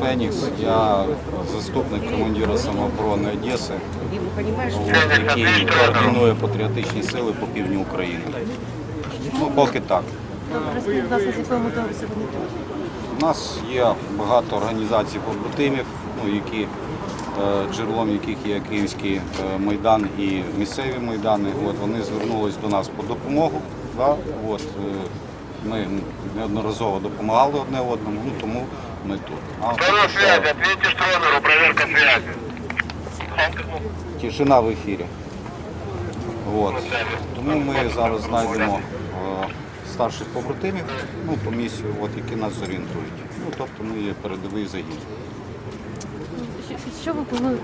Фенікс, я заступник командира самооборони Одеси, який координує патріотичні сили по півдню України. Ну, поки так. У нас є багато організацій побратимів, ну, які, е, джерелом яких є Київський е, майдан і місцеві майдани. От, вони звернулись до нас по допомогу. Да? От, е, ми неодноразово допомагали одне одному, ну, тому ми тут. А, Второй связи, ответьте Штронеру, проверка связи. Тишина в ефірі. От. Тому ми зараз знайдемо е, старших побратимів ну, по місію, от, які нас зорієнтують. Ну, тобто ми є передовий загін. Що, що ви плануєте?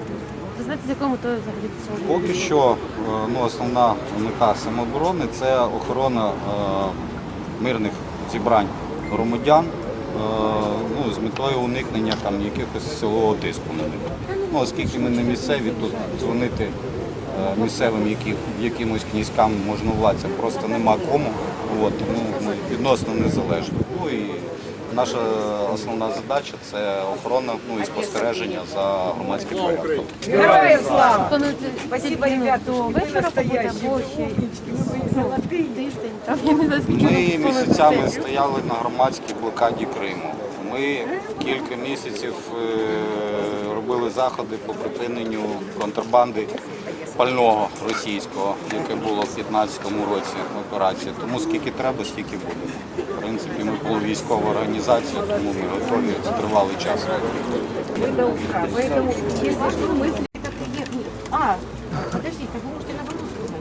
Ви знаєте, з якою метою взагалі сьогодні? Поки що е, ну, основна мета самооборони це охорона е, мирних зібрань громадян е, ну, з метою уникнення там, якихось силового тиску на них. Ну, оскільки ми не місцеві, тут дзвонити е, місцевим які, якимось князькам можновладцям просто нема кому. От, ми відносно незалежні. Ну, і наша основна задача це охорона ну, і спостереження за громадським порядком. Героям слава! Спасибо, ребята, вечора побути настоящие. ще тиждень, там, я не знаю, скільки Ми місяцями стояли на громадській блокаді Криму. Ми кілька місяців е, робили заходи по припиненню контрабанди пального російського, яке було в 2015 році операції, Тому скільки треба, стільки буде. В принципі, ми полувійськова організація, тому ми готові тривалий час.